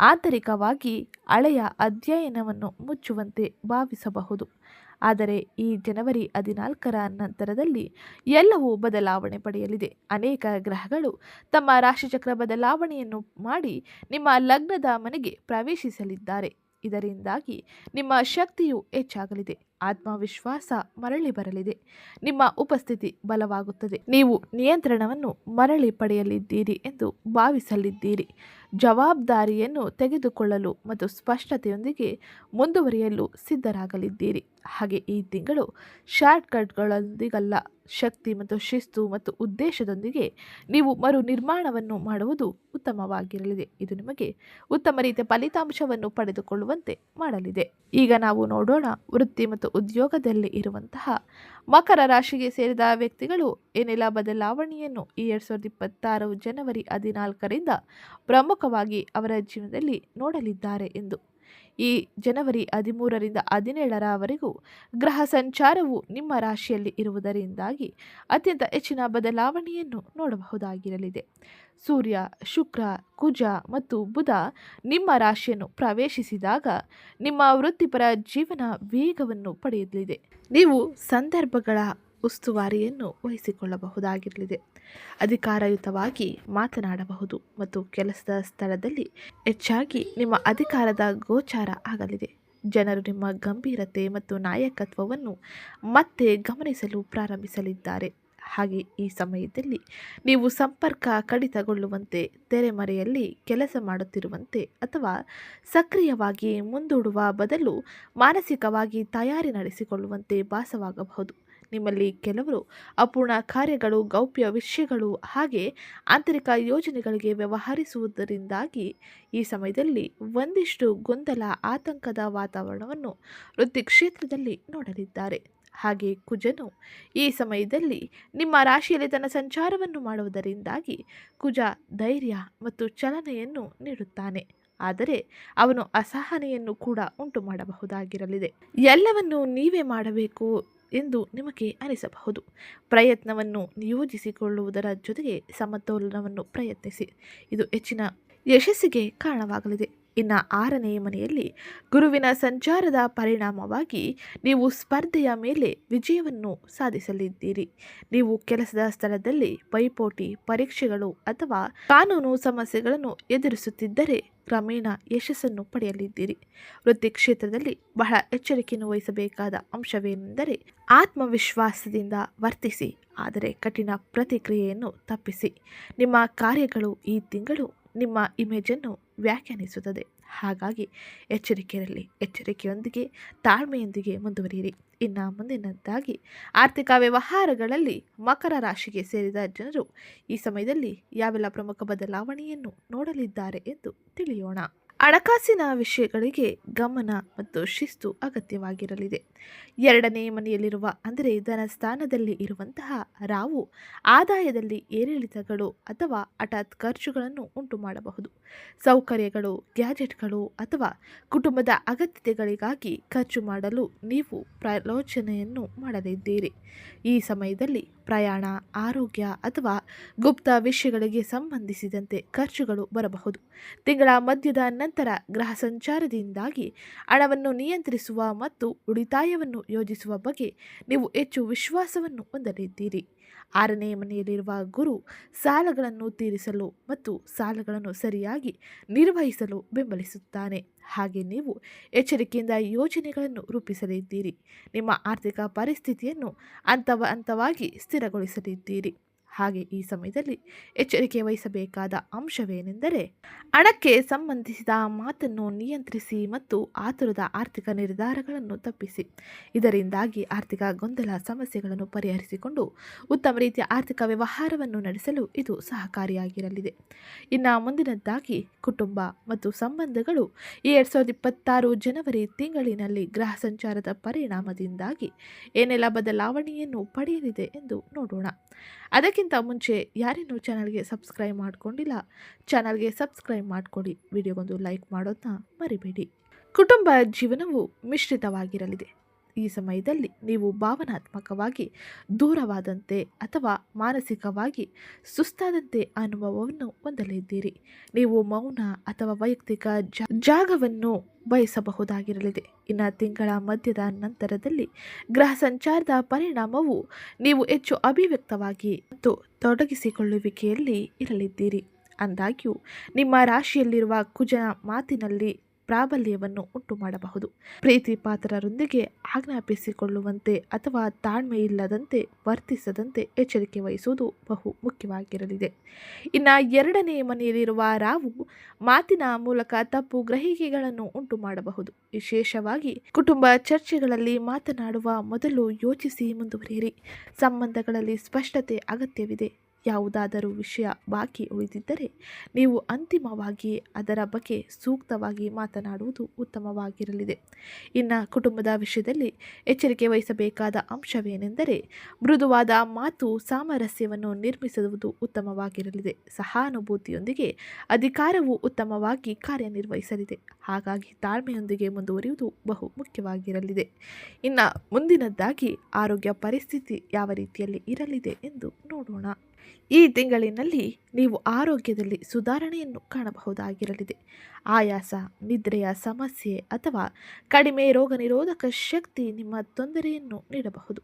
ಆಂತರಿಕವಾಗಿ ಹಳೆಯ ಅಧ್ಯಯನವನ್ನು ಮುಚ್ಚುವಂತೆ ಭಾವಿಸಬಹುದು. ಆದರೆ ಈ ಜನವರಿ ಹದಿನಾಲ್ಕರ ನಂತರದಲ್ಲಿ ಎಲ್ಲವೂ ಬದಲಾವಣೆ ಪಡೆಯಲಿದೆ. ಅನೇಕ ಗ್ರಹಗಳು ತಮ್ಮ ರಾಶಿಚಕ್ರ ಬದಲಾವಣೆಯನ್ನು ಮಾಡಿ ನಿಮ್ಮ ಲಗ್ನದ ಮನೆಗೆ ಪ್ರವೇಶಿಸಲಿದ್ದಾರೆ. ಇದರಿಂದಾಗಿ ನಿಮ್ಮ ಶಕ್ತಿಯು ಹೆಚ್ಚಾಗಲಿದೆ. ಆತ್ಮವಿಶ್ವಾಸ ಮರಳಿ ಬರಲಿದೆ. ನಿಮ್ಮ ಉಪಸ್ಥಿತಿ ಬಲವಾಗುತ್ತದೆ. ನೀವು ನಿಯಂತ್ರಣವನ್ನು ಮರಳಿ ಪಡೆಯಲಿದ್ದೀರಿ ಎಂದು ಭಾವಿಸಲಿದ್ದೀರಿ. ಜವಾಬ್ದಾರಿಯನ್ನು ತೆಗೆದುಕೊಳ್ಳಲು ಮತ್ತು ಸ್ಪಷ್ಟತೆಯೊಂದಿಗೆ ಮುಂದುವರಿಯಲು ಸಿದ್ಧರಾಗಲಿದ್ದೀರಿ. ಹಾಗೆ ಈ ತಿಂಗಳು ಶಾರ್ಟ್ಕಟ್ಗಳೊಂದಿಗಲ್ಲ, ಶಕ್ತಿ ಮತ್ತು ಶಿಸ್ತು ಮತ್ತು ಉದ್ದೇಶದೊಂದಿಗೆ ನೀವು ಮರು ನಿರ್ಮಾಣವನ್ನು ಮಾಡುವುದು ಉತ್ತಮವಾಗಿರಲಿದೆ. ಇದು ನಿಮಗೆ ಉತ್ತಮ ರೀತಿಯ ಫಲಿತಾಂಶವನ್ನು ಪಡೆದುಕೊಳ್ಳುವಂತೆ ಮಾಡಲಿದೆ. ಈಗ ನಾವು ನೋಡೋಣ ವೃತ್ತಿ ಮತ್ತು ಉದ್ಯೋಗದಲ್ಲಿ ಇರುವಂತಹ ಮಕರ ರಾಶಿಗೆ ಸೇರಿದ ವ್ಯಕ್ತಿಗಳು ಏನೆಲ್ಲ ಬದಲಾವಣೆಯನ್ನು ಈ ಎರಡು ಸಾವಿರದ ಇಪ್ಪತ್ತಾರು ಜನವರಿ ಹದಿನಾಲ್ಕರಿಂದ ಪ್ರಮುಖವಾಗಿ ಅವರ ಜೀವನದಲ್ಲಿ ನೋಡಲಿದ್ದಾರೆ ಎಂದು ಈ ಜನವರಿ ಹದಿಮೂರರಿಂದ ಹದಿನೇಳರವರೆಗೂ ಗ್ರಹ ಸಂಚಾರವು ನಿಮ್ಮ ರಾಶಿಯಲ್ಲಿ ಇರುವುದರಿಂದಾಗಿ ಅತ್ಯಂತ ಹೆಚ್ಚಿನ ಬದಲಾವಣೆಯನ್ನು ನೋಡಬಹುದಾಗಿರಲಿದೆ. ಸೂರ್ಯ, ಶುಕ್ರ, ಕುಜ ಮತ್ತು ಬುಧ ನಿಮ್ಮ ರಾಶಿಯನ್ನು ಪ್ರವೇಶಿಸಿದಾಗ ನಿಮ್ಮ ವೃತ್ತಿಪರ ಜೀವನ ವೇಗವನ್ನು ಪಡೆಯಲಿದೆ. ನೀವು ಸಂದರ್ಭಗಳ ಉಸ್ತುವಾರಿಯನ್ನು ವಹಿಸಿಕೊಳ್ಳಬಹುದಾಗಿರಲಿದೆ. ಅಧಿಕಾರಯುತವಾಗಿ ಮಾತನಾಡಬಹುದು ಮತ್ತು ಕೆಲಸದ ಸ್ಥಳದಲ್ಲಿ ಹೆಚ್ಚಾಗಿ ನಿಮ್ಮ ಅಧಿಕಾರದ ಗೋಚಾರ ಆಗಲಿದೆ. ಜನರು ನಿಮ್ಮ ಗಂಭೀರತೆ ಮತ್ತು ನಾಯಕತ್ವವನ್ನು ಮತ್ತೆ ಗಮನಿಸಲು ಪ್ರಾರಂಭಿಸಲಿದ್ದಾರೆ. ಹಾಗೆ ಈ ಸಮಯದಲ್ಲಿ ನೀವು ಸಂಪರ್ಕ ಕಡಿತಗೊಳ್ಳುವಂತೆ, ತೆರೆಮರೆಯಲ್ಲಿ ಕೆಲಸ ಮಾಡುತ್ತಿರುವಂತೆ ಅಥವಾ ಸಕ್ರಿಯವಾಗಿ ಮುಂದೂಡುವ ಬದಲು ಮಾನಸಿಕವಾಗಿ ತಯಾರಿ ನಡೆಸಿಕೊಳ್ಳುವಂತೆ ಭಾಸವಾಗಬಹುದು. ನಿಮ್ಮಲ್ಲಿ ಕೆಲವರು ಅಪೂರ್ಣ ಕಾರ್ಯಗಳು, ಗೌಪ್ಯ ವಿಷಯಗಳು, ಹಾಗೆ ಆಂತರಿಕ ಯೋಜನೆಗಳಿಗೆ ವ್ಯವಹರಿಸುವುದರಿಂದಾಗಿ ಈ ಸಮಯದಲ್ಲಿ ಒಂದಿಷ್ಟು ಗೊಂದಲ, ಆತಂಕದ ವಾತಾವರಣವನ್ನು ವೃತ್ತಿ ಕ್ಷೇತ್ರದಲ್ಲಿ ನೋಡಲಿದ್ದಾರೆ. ಹಾಗೆ ಕುಜನು ಈ ಸಮಯದಲ್ಲಿ ನಿಮ್ಮ ರಾಶಿಯಲ್ಲಿ ತನ್ನ ಸಂಚಾರವನ್ನು ಮಾಡುವುದರಿಂದಾಗಿ ಕುಜ ಧೈರ್ಯ ಮತ್ತು ಚಲನೆಯನ್ನು ನೀಡುತ್ತಾನೆ. ಆದರೆ ಅವನು ಅಸಹನೆಯನ್ನು ಕೂಡ ಉಂಟು ಮಾಡಬಹುದಾಗಿರಲಿದೆ ಎಲ್ಲವನ್ನು ನೀವೇ ಮಾಡಬೇಕು. ಎಂದು ನಿಮಗೆ ಅನಿಸಬಹುದು. ಪ್ರಯತ್ನವನ್ನು ನಿಯೋಜಿಸಿಕೊಳ್ಳುವುದರ ಜೊತೆಗೆ ಸಮತೋಲನವನ್ನು ಪ್ರಯತ್ನಿಸಿ. ಇದು ಹೆಚ್ಚಿನ ಯಶಸ್ಸಿಗೆ ಕಾರಣವಾಗಲಿದೆ. ಇನ್ನು ಆರನೆಯ ಮನೆಯಲ್ಲಿ ಗುರುವಿನ ಸಂಚಾರದ ಪರಿಣಾಮವಾಗಿ ನೀವು ಸ್ಪರ್ಧೆಯ ಮೇಲೆ ವಿಜಯವನ್ನು ಸಾಧಿಸಲಿದ್ದೀರಿ. ನೀವು ಕೆಲಸದ ಸ್ಥಳದಲ್ಲಿ ಪೈಪೋಟಿ, ಪರೀಕ್ಷೆಗಳು ಅಥವಾ ಕಾನೂನು ಸಮಸ್ಯೆಗಳನ್ನು ಎದುರಿಸುತ್ತಿದ್ದರೆ ಕ್ರಮೇಣ ಯಶಸ್ಸನ್ನು ಪಡೆಯಲಿದ್ದೀರಿ. ವೃತ್ತಿ ಕ್ಷೇತ್ರದಲ್ಲಿ ಬಹಳ ಎಚ್ಚರಿಕೆಯನ್ನು ವಹಿಸಬೇಕಾದ ಅಂಶವೇನೆಂದರೆ ಆತ್ಮವಿಶ್ವಾಸದಿಂದ ವರ್ತಿಸಿ, ಆದರೆ ಕಠಿಣ ಪ್ರತಿಕ್ರಿಯೆಯನ್ನು ತಪ್ಪಿಸಿ. ನಿಮ್ಮ ಕಾರ್ಯಗಳು ಈ ತಿಂಗಳು ನಿಮ್ಮ ಇಮೇಜನ್ನು ವ್ಯಾಖ್ಯಾನಿಸುತ್ತದೆ. ಹಾಗಾಗಿ ಎಚ್ಚರಿಕೆಯಲ್ಲಿ ಎಚ್ಚರಿಕೆಯೊಂದಿಗೆ, ತಾಳ್ಮೆಯೊಂದಿಗೆ ಮುಂದುವರಿಯಿರಿ. ಇನ್ನು ಮುಂದಿನದ್ದಾಗಿ ಆರ್ಥಿಕ ವ್ಯವಹಾರಗಳಲ್ಲಿ ಮಕರ ರಾಶಿಗೆ ಸೇರಿದ ಜನರು ಈ ಸಮಯದಲ್ಲಿ ಯಾವೆಲ್ಲ ಪ್ರಮುಖ ಬದಲಾವಣೆಯನ್ನು ನೋಡಲಿದ್ದಾರೆ ಎಂದು ತಿಳಿಯೋಣ. ಹಣಕಾಸಿನ ವಿಷಯಗಳಿಗೆ ಗಮನ ಮತ್ತು ಶಿಸ್ತು ಅಗತ್ಯವಾಗಿರಲಿದೆ. ಎರಡನೇ ಮನೆಯಲ್ಲಿರುವ, ಅಂದರೆ ಧನ ಸ್ಥಾನದಲ್ಲಿ ಇರುವಂತಹ ರಾವು ಆದಾಯದಲ್ಲಿ ಏರಿಳಿತಗಳು ಅಥವಾ ಹಠಾತ್ ಖರ್ಚುಗಳನ್ನು ಉಂಟು ಮಾಡಬಹುದು ಸೌಕರ್ಯಗಳು, ಗ್ಯಾಜೆಟ್ಗಳು ಅಥವಾ ಕುಟುಂಬದ ಅಗತ್ಯತೆಗಳಿಗಾಗಿ ಖರ್ಚು ಮಾಡಲು ನೀವು ಪ್ರಲೋಚನೆಯನ್ನು ಮಾಡಲಿದ್ದೀರಿ. ಈ ಸಮಯದಲ್ಲಿ ಪ್ರಯಾಣ, ಆರೋಗ್ಯ ಅಥವಾ ಗುಪ್ತ ವಿಷಯಗಳಿಗೆ ಸಂಬಂಧಿಸಿದಂತೆ ಖರ್ಚುಗಳು ಬರಬಹುದು. ತಿಂಗಳ ಮಧ್ಯದ ನಂತರ ಗ್ರಹ ಸಂಚಾರದಿಂದಾಗಿ ಹಣವನ್ನು ನಿಯಂತ್ರಿಸುವ ಮತ್ತು ಉಳಿತಾಯವನ್ನು ಯೋಜಿಸುವ ಬಗ್ಗೆ ನೀವು ಹೆಚ್ಚು ವಿಶ್ವಾಸವನ್ನು ಹೊಂದಲಿದ್ದೀರಿ. ಆರನೇ ಮನೆಯಲ್ಲಿರುವ ಗುರು ಸಾಲಗಳನ್ನು ತೀರಿಸಲು ಮತ್ತು ಸಾಲಗಳನ್ನು ಸರಿಯಾಗಿ ನಿರ್ವಹಿಸಲು ಬೆಂಬಲಿಸುತ್ತಾನೆ. ಹಾಗೆ ನೀವು ಎಚ್ಚರಿಕೆಯಿಂದ ಯೋಜನೆಗಳನ್ನು ರೂಪಿಸಲಿದ್ದೀರಿ. ನಿಮ್ಮ ಆರ್ಥಿಕ ಪರಿಸ್ಥಿತಿಯನ್ನು ಹಂತವ ಹಂತವಾಗಿ ಸ್ಥಿರಗೊಳಿಸಲಿದ್ದೀರಿ. ಹಾಗೆ ಈ ಸಮಯದಲ್ಲಿ ಎಚ್ಚರಿಕೆ ವಹಿಸಬೇಕಾದ ಅಂಶವೇನೆಂದರೆ ಹಣಕ್ಕೆ ಸಂಬಂಧಿಸಿದ ಮಾತನ್ನು ನಿಯಂತ್ರಿಸಿ ಮತ್ತು ಆತುರದ ಆರ್ಥಿಕ ನಿರ್ಧಾರಗಳನ್ನು ತಪ್ಪಿಸಿ. ಇದರಿಂದಾಗಿ ಆರ್ಥಿಕ ಗೊಂದಲ ಸಮಸ್ಯೆಗಳನ್ನು ಪರಿಹರಿಸಿಕೊಂಡು ಉತ್ತಮ ರೀತಿಯ ಆರ್ಥಿಕ ವ್ಯವಹಾರವನ್ನು ನಡೆಸಲು ಇದು ಸಹಕಾರಿಯಾಗಿರಲಿದೆ. ಇನ್ನು ಮುಂದಿನದ್ದಾಗಿ ಕುಟುಂಬ ಮತ್ತು ಸಂಬಂಧಗಳು ಎರಡು ಸಾವಿರದ ಇಪ್ಪತ್ತಾರು ಜನವರಿ ತಿಂಗಳಿನಲ್ಲಿ ಗ್ರಹ ಸಂಚಾರದ ಪರಿಣಾಮದಿಂದಾಗಿ ಏನೆಲ್ಲ ಬದಲಾವಣೆಯನ್ನು ಪಡೆಯಲಿದೆ ಎಂದು ನೋಡೋಣ. ಅದಕ್ಕಿಂತ ಮುಂಚೆ ಯಾರೇನು ಚಾನಲ್ಗೆ ಸಬ್ಸ್ಕ್ರೈಬ್ ಮಾಡ್ಕೊಂಡಿಲ್ಲ, ಚಾನಲ್ಗೆ ಸಬ್ಸ್ಕ್ರೈಬ್ ಮಾಡ್ಕೊಳ್ಳಿ ವಿಡಿಯೋಗೊಂದು ಲೈಕ್ ಮಾಡೋದನ್ನ ಮರಿಬೇಡಿ. ಕುಟುಂಬ ಜೀವನವು ಮಿಶ್ರಿತವಾಗಿರಲಿದೆ. ಈ ಸಮಯದಲ್ಲಿ ನೀವು ಭಾವನಾತ್ಮಕವಾಗಿ ದೂರವಾದಂತೆ ಅಥವಾ ಮಾನಸಿಕವಾಗಿ ಸುಸ್ತಾದಂತೆ ಅನುಭವವನ್ನು ಹೊಂದಲಿದ್ದೀರಿ. ನೀವು ಮೌನ ಅಥವಾ ವೈಯಕ್ತಿಕ ಜಾಗವನ್ನು ಬಯಸಬಹುದಾಗಿರಲಿದೆ. ಇನ್ನು ತಿಂಗಳ ಮಧ್ಯದ ನಂತರದಲ್ಲಿ ಗ್ರಹ ಸಂಚಾರದ ಪರಿಣಾಮವು ನೀವು ಹೆಚ್ಚು ಅಭಿವ್ಯಕ್ತವಾಗಿ ಮತ್ತು ತೊಡಗಿಸಿಕೊಳ್ಳುವಿಕೆಯಲ್ಲಿ ಇರಲಿದ್ದೀರಿ. ಅಂದಾಗ್ಯೂ, ನಿಮ್ಮ ರಾಶಿಯಲ್ಲಿರುವ ಕುಜನ ಮಾತಿನಲ್ಲಿ ಪ್ರಾಬಲ್ಯವನ್ನು ಉಂಟು ಮಾಡಬಹುದು ಪ್ರೀತಿ ಪಾತ್ರರೊಂದಿಗೆ ಆಜ್ಞಾಪಿಸಿಕೊಳ್ಳುವಂತೆ ಅಥವಾ ತಾಳ್ಮೆ ಇಲ್ಲದಂತೆ ವರ್ತಿಸದಂತೆ ಎಚ್ಚರಿಕೆ ವಹಿಸುವುದು ಬಹು ಮುಖ್ಯವಾಗಿರಲಿದೆ. ಇನ್ನು ಎರಡನೇ ಮನೆಯಲ್ಲಿರುವ ರಾವು ಮಾತಿನ ಮೂಲಕ ತಪ್ಪು ಗ್ರಹಿಕೆಗಳನ್ನು ಉಂಟು ಮಾಡಬಹುದು ವಿಶೇಷವಾಗಿ ಕುಟುಂಬ ಚರ್ಚೆಗಳಲ್ಲಿ ಮಾತನಾಡುವ ಮೊದಲು ಯೋಚಿಸಿ ಮುಂದುವರಿಯಿರಿ. ಸಂಬಂಧಗಳಲ್ಲಿ ಸ್ಪಷ್ಟತೆ ಅಗತ್ಯವಿದೆ. ಯಾವುದಾದರೂ ವಿಷಯ ಬಾಕಿ ಉಳಿದಿದ್ದರೆ ನೀವು ಅಂತಿಮವಾಗಿ ಅದರ ಬಗ್ಗೆ ಸೂಕ್ತವಾಗಿ ಮಾತನಾಡುವುದು ಉತ್ತಮವಾಗಿರಲಿದೆ. ಇನ್ನು ಕುಟುಂಬದ ವಿಷಯದಲ್ಲಿ ಎಚ್ಚರಿಕೆ ವಹಿಸಬೇಕಾದ ಅಂಶವೇನೆಂದರೆ ಮೃದುವಾದ ಮಾತು ಸಾಮರಸ್ಯವನ್ನು ನಿರ್ಮಿಸುವುದು ಉತ್ತಮವಾಗಿರಲಿದೆ. ಸಹಾನುಭೂತಿಯೊಂದಿಗೆ ಅಧಿಕಾರವು ಉತ್ತಮವಾಗಿ ಕಾರ್ಯನಿರ್ವಹಿಸಲಿದೆ. ಹಾಗಾಗಿ ತಾಳ್ಮೆಯೊಂದಿಗೆ ಮುಂದುವರಿಯುವುದು ಬಹು ಮುಖ್ಯವಾಗಿರಲಿದೆ. ಇನ್ನು ಮುಂದಿನದ್ದಾಗಿ ಆರೋಗ್ಯ ಪರಿಸ್ಥಿತಿ ಯಾವ ರೀತಿಯಲ್ಲಿ ಇರಲಿದೆ ಎಂದು ನೋಡೋಣ. ಈ ತಿಂಗಳಿನಲ್ಲಿ ನೀವು ಆರೋಗ್ಯದಲ್ಲಿ ಸುಧಾರಣೆಯನ್ನು ಕಾಣಬಹುದಾಗಿರಲಿದೆ. ಆಯಾಸ, ನಿದ್ರೆಯ ಸಮಸ್ಯೆ ಅಥವಾ ಕಡಿಮೆ ರೋಗ ನಿರೋಧಕ ಶಕ್ತಿ ನಿಮ್ಮ ತೊಂದರೆಯನ್ನು ನೀಡಬಹುದು.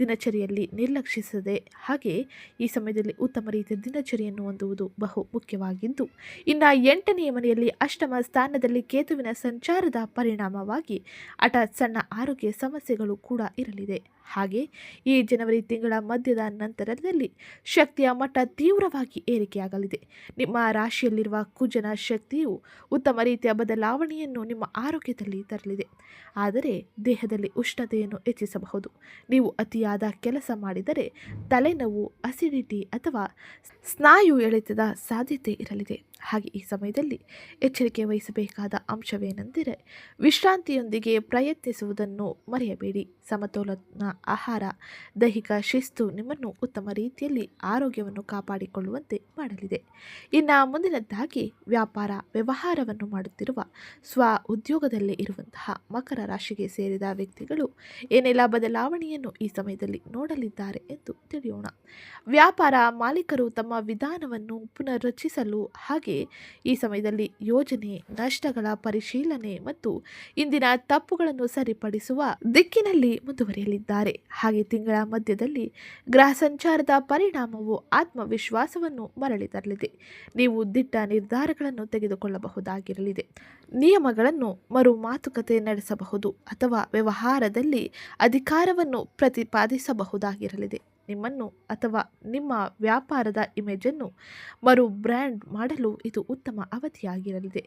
ದಿನಚರಿಯಲ್ಲಿ ನಿರ್ಲಕ್ಷಿಸದೆ ಹಾಗೆ ಈ ಸಮಯದಲ್ಲಿ ಉತ್ತಮ ರೀತಿಯ ದಿನಚರಿಯನ್ನು ಹೊಂದುವುದು ಬಹು ಮುಖ್ಯವಾಗಿದ್ದು, ಇನ್ನು ಎಂಟನೆಯ ಮನೆಯಲ್ಲಿ ಅಷ್ಟಮ ಸ್ಥಾನದಲ್ಲಿ ಕೇತುವಿನ ಸಂಚಾರದ ಪರಿಣಾಮವಾಗಿ ಹಠಾತ್ ಸಣ್ಣ ಆರೋಗ್ಯ ಸಮಸ್ಯೆಗಳು ಕೂಡ ಇರಲಿದೆ. ಹಾಗೆ ಈ ಜನವರಿ ತಿಂಗಳ ಮಧ್ಯದ ನಂತರದಲ್ಲಿ ಶಕ್ತಿಯ ಮಟ್ಟ ತೀವ್ರವಾಗಿ ಏರಿಕೆಯಾಗಲಿದೆ. ನಿಮ್ಮ ರಾಶಿಯಲ್ಲಿರುವ ಕುಜನ ಶಕ್ತಿಯು ಉತ್ತಮ ರೀತಿಯ ಬದಲಾವಣೆಯನ್ನು ನಿಮ್ಮ ಆರೋಗ್ಯದಲ್ಲಿ ತರಲಿದೆ. ಆದರೆ ದೇಹದಲ್ಲಿ ಉಷ್ಣತೆಯನ್ನು ಹೆಚ್ಚಿಸಬಹುದು. ನೀವು ಅತಿಯಾದ ಕೆಲಸ ಮಾಡಿದರೆ ತಲೆನೋವು, ಅಸಿಡಿಟಿ ಅಥವಾ ಸ್ನಾಯು ಎಳೆತದ ಸಾಧ್ಯತೆ ಇರಲಿದೆ. ಹಾಗೆ ಈ ಸಮಯದಲ್ಲಿ ಎಚ್ಚರಿಕೆ ವಹಿಸಬೇಕಾದ ಅಂಶವೇನೆಂದರೆ ವಿಶ್ರಾಂತಿಯೊಂದಿಗೆ ಪ್ರಯತ್ನಿಸುವುದನ್ನು ಮರೆಯಬೇಡಿ. ಸಮತೋಲನ ಆಹಾರ, ದೈಹಿಕ ಶಿಸ್ತು ನಿಮ್ಮನ್ನು ಉತ್ತಮ ರೀತಿಯಲ್ಲಿ ಆರೋಗ್ಯವನ್ನು ಕಾಪಾಡಿಕೊಳ್ಳುವಂತೆ ಮಾಡಲಿದೆ. ಇನ್ನು ಮುಂದಿನದ್ದಾಗಿ ವ್ಯಾಪಾರ, ವ್ಯವಹಾರವನ್ನು ಮಾಡುತ್ತಿರುವ ಸ್ವ ಉದ್ಯೋಗದಲ್ಲೇ ಇರುವಂತಹ ಮಕರ ರಾಶಿಗೆ ಸೇರಿದ ವ್ಯಕ್ತಿಗಳು ಏನೆಲ್ಲ ಬದಲಾವಣೆಯನ್ನು ಈ ಸಮಯದಲ್ಲಿ ನೋಡಲಿದ್ದಾರೆ ಎಂದು ತಿಳಿಯೋಣ. ವ್ಯಾಪಾರ ಮಾಲೀಕರು ತಮ್ಮ ವಿಧಾನವನ್ನು ಪುನರ್ರಚಿಸಲು ಹಾಗೆ ಈ ಸಮಯದಲ್ಲಿ ಯೋಜನೆ, ನಷ್ಟಗಳ ಪರಿಶೀಲನೆ ಮತ್ತು ಇಂದಿನ ತಪ್ಪುಗಳನ್ನು ಸರಿಪಡಿಸುವ ದಿಕ್ಕಿನಲ್ಲಿ ಮುಂದುವರಿಯಲಿದ್ದಾರೆ. ಹಾಗೆ ತಿಂಗಳ ಮಧ್ಯದಲ್ಲಿ ಗ್ರಹ ಸಂಚಾರದ ಪರಿಣಾಮವು ಆತ್ಮವಿಶ್ವಾಸವನ್ನು ಮರಳಿ ತರಲಿದೆ. ನೀವು ದಿಟ್ಟ ನಿರ್ಧಾರಗಳನ್ನು ತೆಗೆದುಕೊಳ್ಳಬಹುದಾಗಿರಲಿದೆ. ನಿಯಮಗಳನ್ನು ಮರು ಮಾತುಕತೆ ನಡೆಸಬಹುದು ಅಥವಾ ವ್ಯವಹಾರದಲ್ಲಿ ಅಧಿಕಾರವನ್ನು ಪ್ರತಿಪಾದಿಸಬಹುದಾಗಿರಲಿದೆ. ನಿಮ್ಮನ್ನು ಅಥವಾ ನಿಮ್ಮ ವ್ಯಾಪಾರದ ಇಮೇಜನ್ನು ಮರು ಬ್ರ್ಯಾಂಡ್ ಮಾಡಲು ಇದು ಉತ್ತಮ ಅವಧಿಯಾಗಿರಲಿದೆ.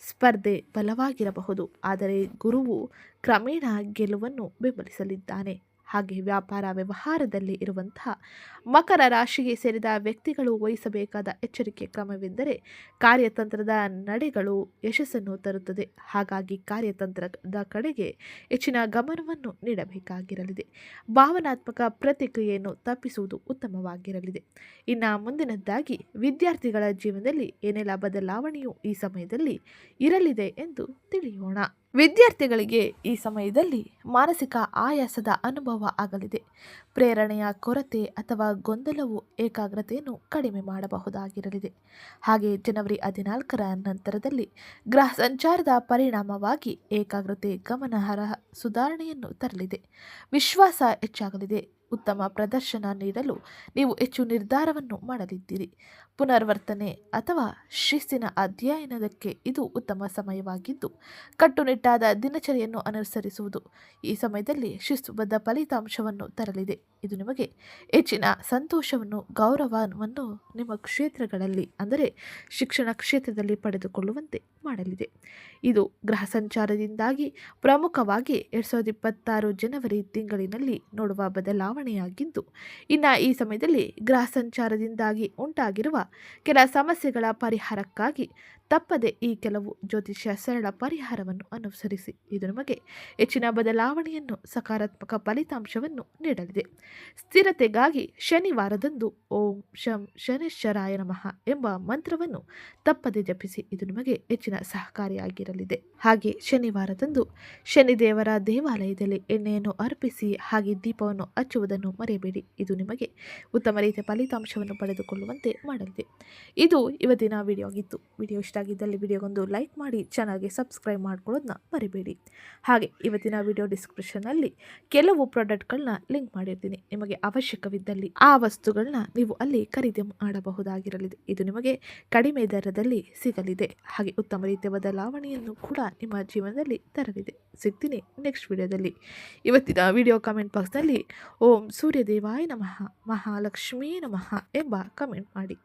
ಸ್ಪರ್ಧೆ ಬಲವಾಗಿರಬಹುದು, ಆದರೆ ಗುರುವು ಕ್ರಮೇಣ ಗೆಲುವನ್ನು ಬೆಂಬಲಿಸಲಿದ್ದಾನೆ. ಹಾಗೆ ವ್ಯಾಪಾರ ವ್ಯವಹಾರದಲ್ಲಿ ಇರುವಂತಹ ಮಕರ ರಾಶಿಗೆ ಸೇರಿದ ವ್ಯಕ್ತಿಗಳು ವಹಿಸಬೇಕಾದ ಎಚ್ಚರಿಕೆ ಕ್ರಮವೆಂದರೆ ಕಾರ್ಯತಂತ್ರದ ನಡೆಗಳು ಯಶಸ್ಸನ್ನು ತರುತ್ತದೆ. ಹಾಗಾಗಿ ಕಾರ್ಯತಂತ್ರದ ಕಡೆಗೆ ಹೆಚ್ಚಿನ ಗಮನವನ್ನು ನೀಡಬೇಕಾಗಿರಲಿದೆ. ಭಾವನಾತ್ಮಕ ಪ್ರತಿಕ್ರಿಯೆಯನ್ನು ತಪ್ಪಿಸುವುದು ಉತ್ತಮವಾಗಿರಲಿದೆ. ಇನ್ನು ಮುಂದಿನದ್ದಾಗಿ ವಿದ್ಯಾರ್ಥಿಗಳ ಜೀವನದಲ್ಲಿ ಏನೆಲ್ಲ ಬದಲಾವಣೆಯು ಈ ಸಮಯದಲ್ಲಿ ಇರಲಿದೆ ಎಂದು ತಿಳಿಯೋಣ. ವಿದ್ಯಾರ್ಥಿಗಳಿಗೆ ಈ ಸಮಯದಲ್ಲಿ ಮಾನಸಿಕ ಆಯಾಸದ ಅನುಭವ ಆಗಲಿದೆ. ಪ್ರೇರಣೆಯ ಕೊರತೆ ಅಥವಾ ಗೊಂದಲವು ಏಕಾಗ್ರತೆಯನ್ನು ಕಡಿಮೆ ಮಾಡಬಹುದಾಗಿರಲಿದೆ. ಹಾಗೆ ಜನವರಿ ಹದಿನಾಲ್ಕರ ನಂತರದಲ್ಲಿ ಗ್ರಹ ಸಂಚಾರದ ಪರಿಣಾಮವಾಗಿ ಏಕಾಗ್ರತೆ, ಗಮನಾರ್ಹ ಸುಧಾರಣೆಯನ್ನು ತರಲಿದೆ. ವಿಶ್ವಾಸ ಹೆಚ್ಚಾಗಲಿದೆ. ಉತ್ತಮ ಪ್ರದರ್ಶನ ನೀಡಲು ನೀವು ಹೆಚ್ಚು ನಿರ್ಧಾರವನ್ನು ಮಾಡಲಿದ್ದೀರಿ. ಪುನರ್ವರ್ತನೆ ಅಥವಾ ಶಿಸ್ತಿನ ಅಧ್ಯಯನದಕ್ಕೆ ಇದು ಉತ್ತಮ ಸಮಯವಾಗಿದ್ದು, ಕಟ್ಟುನಿಟ್ಟಾದ ದಿನಚರಿಯನ್ನು ಅನುಸರಿಸುವುದು ಈ ಸಮಯದಲ್ಲಿ ಶಿಸ್ತುಬದ್ಧ ಫಲಿತಾಂಶವನ್ನು ತರಲಿದೆ. ಇದು ನಿಮಗೆ ಹೆಚ್ಚಿನ ಸಂತೋಷವನ್ನು, ಗೌರವವನ್ನು ನಿಮ್ಮ ಕ್ಷೇತ್ರಗಳಲ್ಲಿ, ಅಂದರೆ ಶಿಕ್ಷಣ ಕ್ಷೇತ್ರದಲ್ಲಿ ಪಡೆದುಕೊಳ್ಳುವಂತೆ ಮಾಡಲಿದೆ. ಇದು ಗ್ರಹ ಸಂಚಾರದಿಂದಾಗಿ ಪ್ರಮುಖವಾಗಿ ಎರಡು ಸಾವಿರದ ಇಪ್ಪತ್ತಾರು ಜನವರಿ ತಿಂಗಳಿನಲ್ಲಿ ನೋಡುವ ಬದಲಾವಣೆಯಾಗಿದ್ದು, ಇನ್ನು ಈ ಸಮಯದಲ್ಲಿ ಗ್ರಹ ಸಂಚಾರದಿಂದಾಗಿ ಉಂಟಾಗಿರುವ ಕೆಲ ಸಮಸ್ಯೆಗಳ ಪರಿಹಾರಕ್ಕಾಗಿ ತಪ್ಪದೆ ಈ ಕೆಲವು ಜ್ಯೋತಿಷ್ಯ ಸರಳ ಪರಿಹಾರವನ್ನು ಅನುಸರಿಸಿ, ಇದು ನಿಮಗೆ ಹೆಚ್ಚಿನ ಬದಲಾವಣೆಯನ್ನು, ಸಕಾರಾತ್ಮಕ ಫಲಿತಾಂಶವನ್ನು ನೀಡಲಿದೆ. ಸ್ಥಿರತೆಗಾಗಿ ಶನಿವಾರದಂದು ಓಂ ಶಂ ಶನೇಶ್ವರಾಯ ನಮಃ ಎಂಬ ಮಂತ್ರವನ್ನು ತಪ್ಪದೆ ಜಪಿಸಿ, ಇದು ನಿಮಗೆ ಹೆಚ್ಚಿನ ಸಹಕಾರಿಯಾಗಿರಲಿದೆ. ಹಾಗೆ ಶನಿವಾರದಂದು ಶನಿದೇವರ ದೇವಾಲಯದಲ್ಲಿ ಎಣ್ಣೆಯನ್ನು ಅರ್ಪಿಸಿ, ಹಾಗೆ ದೀಪವನ್ನು ಹಚ್ಚುವುದನ್ನು ಮರೆಯಬೇಡಿ. ಇದು ನಿಮಗೆ ಉತ್ತಮ ರೀತಿಯ ಫಲಿತಾಂಶವನ್ನು ಪಡೆದುಕೊಳ್ಳುವಂತೆ ಮಾಡಲಿದೆ. ಇದು ಇವತ್ತಿನ ವಿಡಿಯೋ ಆಗಿತ್ತು. ವಿಡಿಯೋ ಇಷ್ಟ ಆಗಿದ್ದಲ್ಲಿ ವಿಡಿಯೋಗೊಂದು ಲೈಕ್ ಮಾಡಿ ಚಾನಲ್ಗೆ ಸಬ್ಸ್ಕ್ರೈಬ್ ಮಾಡ್ಕೊಳ್ಳೋದನ್ನ ಮರಿಬೇಡಿ. ಹಾಗೆ ಇವತ್ತಿನ ವಿಡಿಯೋ ಡಿಸ್ಕ್ರಿಪ್ಷನ್ನಲ್ಲಿ ಕೆಲವು ಪ್ರಾಡಕ್ಟ್ಗಳನ್ನ ಲಿಂಕ್ ಮಾಡಿರ್ತೀನಿ. ನಿಮಗೆ ಅವಶ್ಯಕವಿದ್ದಲ್ಲಿ ಆ ವಸ್ತುಗಳನ್ನ ನೀವು ಅಲ್ಲಿ ಖರೀದಿ ಮಾಡಬಹುದಾಗಿರಲಿದೆ. ಇದು ನಿಮಗೆ ಕಡಿಮೆ ದರದಲ್ಲಿ ಸಿಗಲಿದೆ. ಹಾಗೆ ಉತ್ತಮ ರೀತಿಯ ಬದಲಾವಣೆಯನ್ನು ಕೂಡ ನಿಮ್ಮ ಜೀವನದಲ್ಲಿ ತರಲಿದೆ. ಸಿಗ್ತೀನಿ ನೆಕ್ಸ್ಟ್ ವಿಡಿಯೋದಲ್ಲಿ. ಇವತ್ತಿನ ವಿಡಿಯೋ ಕಮೆಂಟ್ ಬಾಕ್ಸ್ನಲ್ಲಿ ಓಂ ಸೂರ್ಯದೇವಾಯ ನಮಃ, ಮಹಾಲಕ್ಷ್ಮೀ ನಮಃ ಎಂಬ ಕಮೆಂಟ್ ಮಾಡಿ.